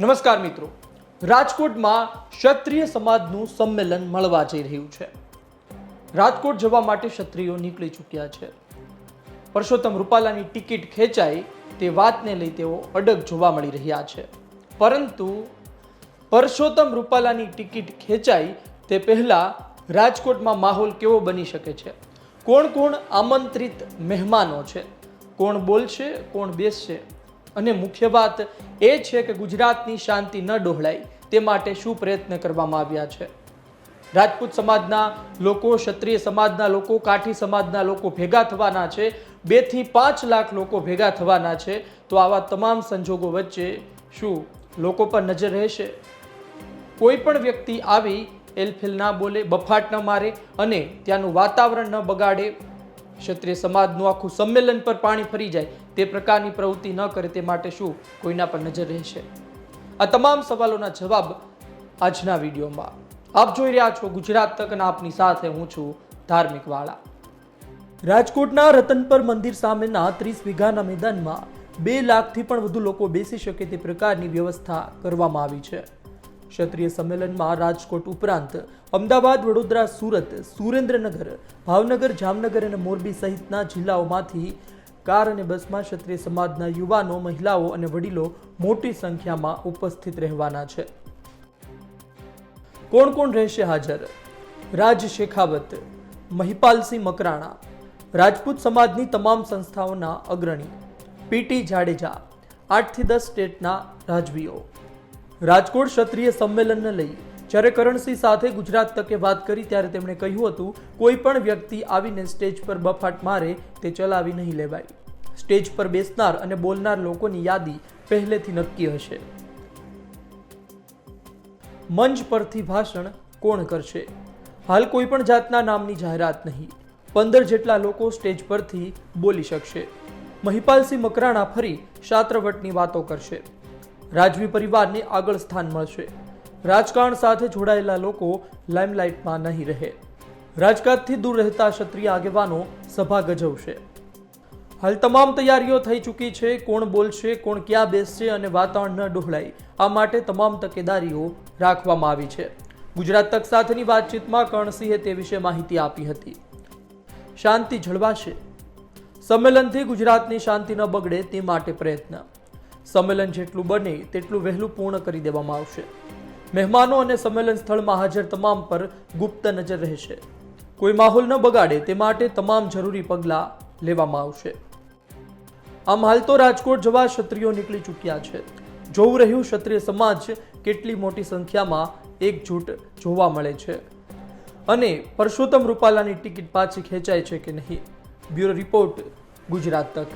નમસ્કાર મિત્રો. રાજકોટમાં ક્ષત્રિય સમાજનું સંમેલન મળવા જઈ રહ્યું છે. રાજકોટ જવા માટે ક્ષત્રિયો નીકળી ચૂક્યા છે. પરસોત્તમ રૂપાલાની ટિકિટ ખેંચાય તે વાતને લઈ તેઓ અડગ જોવા મળી રહ્યા છે. પરંતુ પરસોત્તમ રૂપાલાની ટિકિટ ખેંચાય તે પહેલાં રાજકોટમાં માહોલ કેવો બની શકે છે? કોણ કોણ આમંત્રિત મહેમાનો છે? કોણ બોલશે? કોણ બેસશે? અને મુખ્ય વાત એ છે કે ગુજરાતની શાંતિ ન ડોહળાય, તે માટે શું પ્રયત્ન કરવામાં આવ્યા છે? રાજપૂત સમાજના લોકો, ક્ષત્રિય સમાજના લોકો, કાઠી સમાજના લોકો ભેગા થવાના છે. બેથી પાંચ લાખ લોકો ભેગા થવાના છે. તો આવા તમામ સંજોગો વચ્ચે શું લોકો પર નજર રહેશે? કોઈ પણ વ્યક્તિ આવી એલફેલ ના બોલે, બફાટ ન મારે અને ત્યાંનું વાતાવરણ ન બગાડે ક્ષત્રિય સમાજનું આખું સંમેલન પર પાણી ફરી જાય, તે પ્રકારની પ્રવૃત્તિ ન કરે તે માટે શું કોઈના પર નજર રહેશે? આ તમામ સવાલોના જવાબ આજના વિડીયોમાં. આપ જોઈ રહ્યા છો ગુજરાત તક આપની સાથે હું છું ધાર્મિક વાળા. રાજકોટના રતનપર મંદિર સામેના ત્રીસ વીઘાના મેદાનમાં બે લાખથી પણ વધુ લોકો બેસી શકે તે પ્રકારની વ્યવસ્થા કરવામાં આવી છે. ક્ષત્રિય સંમેલનમાં રાજકોટ ઉપરાંત અમદાવાદ, વડોદરા, સુરત, સુરેન્દ્રનગર, ભાવનગર, જામનગર અને મોરબી સહિતના જિલ્લાઓમાંથી કાર અને બસમાં ક્ષત્રિય સમાજના યુવાનો, મહિલાઓ અને વડીલો મોટી સંખ્યામાં ઉપસ્થિત રહેવાના છે. કોણ કોણ રહેશે હાજર? રાજ શેખાવત, મહિપાલસિંહ મકરાણા, રાજપૂત સમાજની તમામ સંસ્થાઓના અગ્રણી પીટી જાડેજા, આઠથી દસ સ્ટેટના રાજવીઓ. રાજકોટ ક્ષત્રિય સંમેલનને લઈ જ્યારે કરણસિંહ સાથે ગુજરાત તકે વાત કરી ત્યારે તેમણે કહ્યું હતું, કોઈ પણ વ્યક્તિ આવીને સ્ટેજ પર બફાટ મારે તે ચલાવી નહીં લેવાય. સ્ટેજ પર બેસનાર અને બોલનાર લોકોની યાદી પહેલેથી નક્કી હશે. મંચ પરથી ભાષણ કોણ કરશે? હાલ કોઈ પણ જાતના નામની જાહેરાત નહીં. પંદર જેટલા લોકો સ્ટેજ પરથી બોલી શકશે. મહિપાલસિંહ મકરાણા ફરી શાત્રવટની વાતો કરશે. રાજવી પરિવારને આગળ સ્થાન મળશે. રાજકારણ સાથે જોડાયેલા લોકો લાઇમલાઇટમાં નહીં રહે. રાજકારણથી દૂર રહેતા ક્ષત્રિય આગેવાનો સભા ગજવશે. હાલ તમામ તૈયારીઓ થઈ ચૂકી છે. કોણ બોલશે, કોણ ક્યાં બેસશે અને વાતાવરણ ન ડહોળાય, આ માટે તમામ તકેદારીઓ રાખવામાં આવી છે. ગુજરાત તક સાથેની વાતચીતમાં કર્ણસિંહે તે વિશે માહિતી આપી હતી. શાંતિ જળવાશે. સંમેલનથી ગુજરાતની શાંતિ ન બગડે તે માટે પ્રયત્ન. સંમેલન જેટલું બને તેટલું વહેલું પૂર્ણ કરી દેવામાં આવશે. મહેમાનો અને સંમેલન સ્થળમાં હાજર તમામ પર ગુપ્ત નજર રહેશે. કોઈ માહોલ ન બગાડે તે માટે તમામ જરૂરી પગલાં લેવામાં આવશે. આમ હાલ તો રાજકોટ જવા ક્ષત્રિયો નીકળી ચૂક્યા છે. જોવું રહ્યું ક્ષત્રિય સમાજ કેટલી મોટી સંખ્યામાં એકજૂટ જોવા મળે છે. અને પરસોત્તમ રૂપાલાની ટિકિટ પાછી ખેંચાય છે કે નહીં? બ્યુરો રિપોર્ટ ગુજરાત તક.